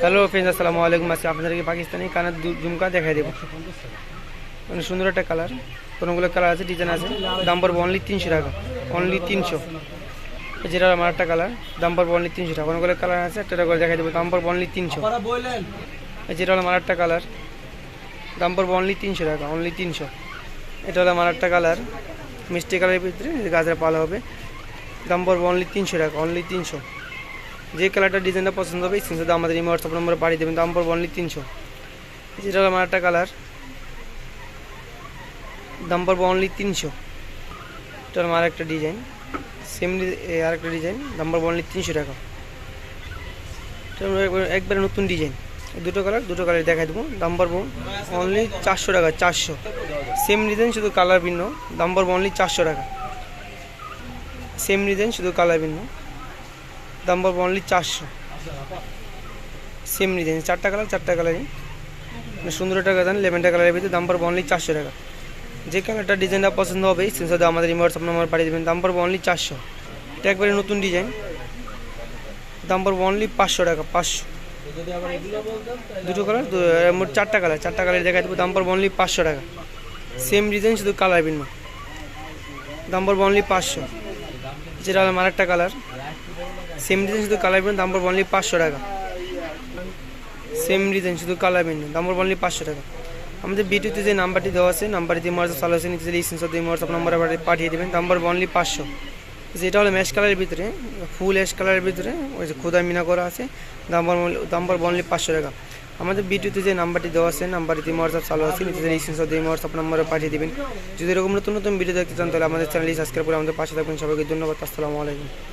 Hello friends আসসালামু আলাইকুম। আছি আপনাদেরকে পাকিস্তানি কানের ঝুমকা দেখাই দেবো। মানে সুন্দর একটা কালার। কোনোগুলো কালার আছে ডিজাইন আছে? দাম পড়বে অনলি তিনশো টাকা। অনলি তিনশো। যেটা আমার একটা কালার দাম পড়বে অনলি তিনশো টাকা। কোনোগুলো কালার আছে একটা করে দেখাই দেবো। দাম পড়বে অনলি তিনশো। যেটা হলো আমার একটা কালার দাম পড়বে অনলি তিনশো টাকা অনলি তিনশো। এটা হলো আমার একটা কালার মিষ্টি কালারের ভিতরে গাছের পালা হবে। দাম পড়বে অনলি তিনশো টাকা অনলি তিনশো। যে কালারটা ডিজাইনটা পছন্দ হবে স্ক্রিনশটে আমাদের এই হোয়াটসঅ্যাপ নম্বরে পাঠিয়ে দেবেন। দাম পড়বে অনলি তিনশো। যেটা হলো আমার একটা কালার দাম পড়বে অনলি তিনশো। এটা হলো আমার একটা ডিজাইন সেম আর একটা ডিজাইন দাম পড়বে অনলি তিনশো টাকা। একবারে নতুন ডিজাইন দুটো কালার দুটো কালার দেখাই দেবো। দাম পড়ব অনলি চারশো টাকা, চারশো। সেম ডিজাইন শুধু কালার ভিন্ন। দাম পড়ব অনলি চারশো টাকা। সেম ডিজাইন শুধু কালার ভিন্ন। দাম পড়ব অনলি চারশো। সেম ডিজাইন চারটা কালার চারটা কালারই সুন্দর একটা গান লেভেনটা কালারের ভিতরে দাম পড়ব অনলি চারশো টাকা। যে কালারটা ডিজাইনটা পছন্দ হবে সেটা আমাদের হোয়াটসঅ্যাপ নাম্বার পাঠিয়ে দেবেন, দাম পড়ব অনলি চারশো। এটা একবারে নতুন ডিজাইন দাম পড়ব অনলি পাঁচশো টাকা, পাঁচশো। দুটো কালার মোট চারটা কালার চারটা কালার দেখা দেবো, দাম পড়ব অনলি পাঁচশো টাকা। সেম ডিজাইন শুধু কালার ভিন্ন। দাম পড়ব অনলি পাঁচশো। যেটা হলো আমার একটা কালার সেম ডিজাইন শুধু কালার ভিন্ন দাম পড়ব অনলি পাঁচশো টাকা। সেম ডিজাইন শুধু কালার ভিন্ন দাম পড়ব অনলি পাঁচশো টাকা। আমাদের বিটুতে যে নাম্বারটি দেওয়া আছে নাম্বারটি দিয়ে মার্চ চালু আছে নিচে এই সেন্সর দিয়ে হোয়াটসঅ্যাপ নাম্বার পাঠিয়ে দেবেন পড়ব অনলি পাঁচশো। যেটা হলো ম্যাশ কালারের ভিতরে ফুল অ্যাশ কালারের ভিতরে, ওই যে খোদা মিনা করা আছে দাম পড়ব অনলি পাঁচশো টাকা। আমাদের বিটুতে যে নাম্বারটি দেওয়া আছে নাম্বারটি হোয়াটসঅ্যাপ চালু আছে নিচে এই সেন্সর দিয়ে হোয়াটসঅ্যাপ নাম্বারে পাঠিয়ে দেবেন। যদি এরকম নতুন নতুন ভিডিও দেখতে চান, তাহলে আমাদের চ্যানেলটি সাবস্ক্রাইব করে আমাদের পাশে থাকবেন। সবাইকে ধন্যবাদ, আসসালামু আলাইকুম।